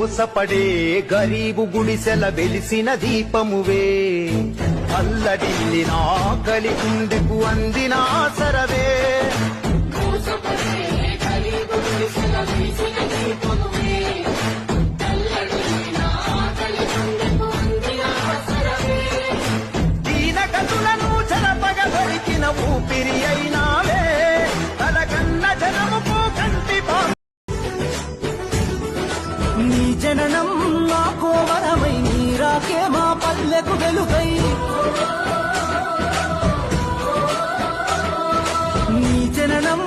మోసపడే గరీబు గుడిసెల వెలిసిన దీపమువే. అల్లడిల్లి నాకలి గుండెకు అందిన సరవే దీనగతులను చలపగ దొరికిన ఊపిరి అయినా జననం మా కోవరమై నీరాకే మా పల్లెకు వెలుగై నీ జననం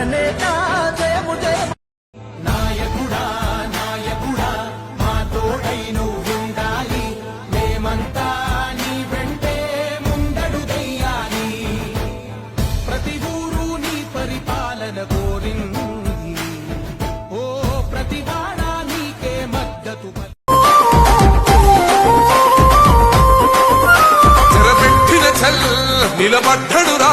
జననేత జయము జయ నాయకుడా నాయకుడా మా తోడై నువ్వుండాలి. మేమంతా నీ వెంటే ముందడు దెయ్యాలి. ప్రతి ఊరు నీ పరిపాలన కోరింది. ఓ నీకే మద్దతు నిలబడ్డడురా.